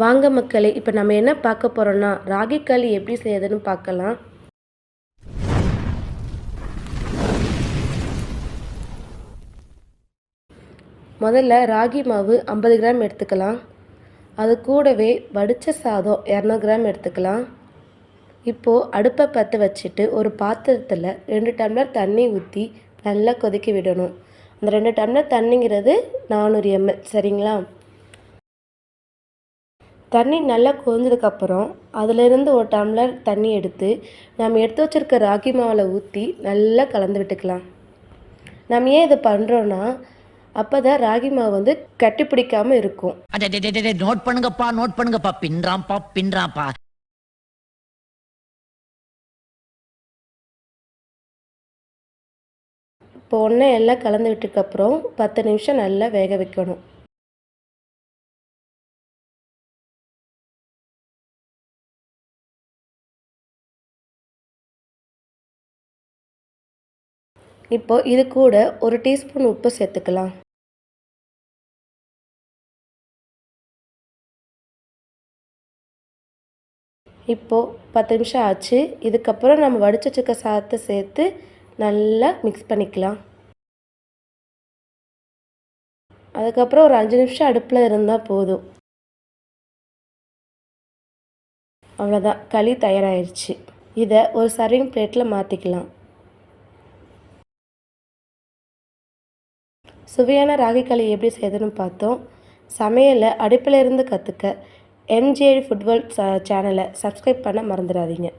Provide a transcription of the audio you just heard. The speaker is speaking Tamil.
வாங்க மக்களை இப்போ நம்ம என்ன பார்க்க போகிறோம்னா ராகி களி எப்படி செய்யறதுன்னு பார்க்கலாம். முதல்ல ராகி மாவு ஐம்பது கிராம் எடுத்துக்கலாம். அது கூடவே வடித்த சாதம் இரநூறு கிராம் எடுத்துக்கலாம். இப்போது அடுப்பை பற்ற வச்சுட்டு ஒரு பாத்திரத்தில் ரெண்டு டம்ளர் தண்ணி ஊற்றி நல்லா கொதிக்க விடணும். அந்த ரெண்டு டம்ளர் தண்ணிங்கிறது நானூறு எம்எல் சரிங்களா? தண்ணி நல்லா கொதிஞ்சதுக்கப்புறம் அதிலிருந்து ஒரு டம்ளர் தண்ணி எடுத்து நம்ம எடுத்து வச்சுருக்க ராகி மாவில் ஊற்றி நல்லா கலந்து விட்டுக்கலாம். நம்ம ஏன் இதை பண்ணுறோன்னா அப்போ தான் ராகி மாவு வந்து கட்டி பிடிக்காமல் இருக்கும். நோட் பண்ணுங்கப்பா நோட் பண்ணுங்கப்பா. பின்றாம்பா பின்றாம்பா இப்போ ஒன்று எல்லாம் கலந்து விட்டதுக்கப்புறம் பத்து நிமிஷம் நல்லா வேக வைக்கணும். இப்போ இது கூட ஒரு டீஸ்பூன் உப்பு சேர்த்துக்கலாம். இப்போது பத்து நிமிஷம் ஆச்சு. இதுக்கப்புறம் நம்ம வடிச்சு வச்சுக்க சாதத்தை சேர்த்து நல்லா மிக்ஸ் பண்ணிக்கலாம். அதுக்கப்புறம் ஒரு அஞ்சு நிமிஷம் அடுப்பில் இருந்தால் போதும். அவ்வளோதான் களி தயாராகிருச்சு இதை ஒரு சர்விங் பிளேட்டில் மாற்றிக்கலாம் சுவையான ராகி களி எப்படி செய்யுதுன்னு பார்த்தோம். சமையலை அடுப்பில் இருந்து கற்றுக்க எம்ஜிஐ ஃபுட்பால் சேனலை சப்ஸ்கிரைப் பண்ண மறந்துடாதீங்க.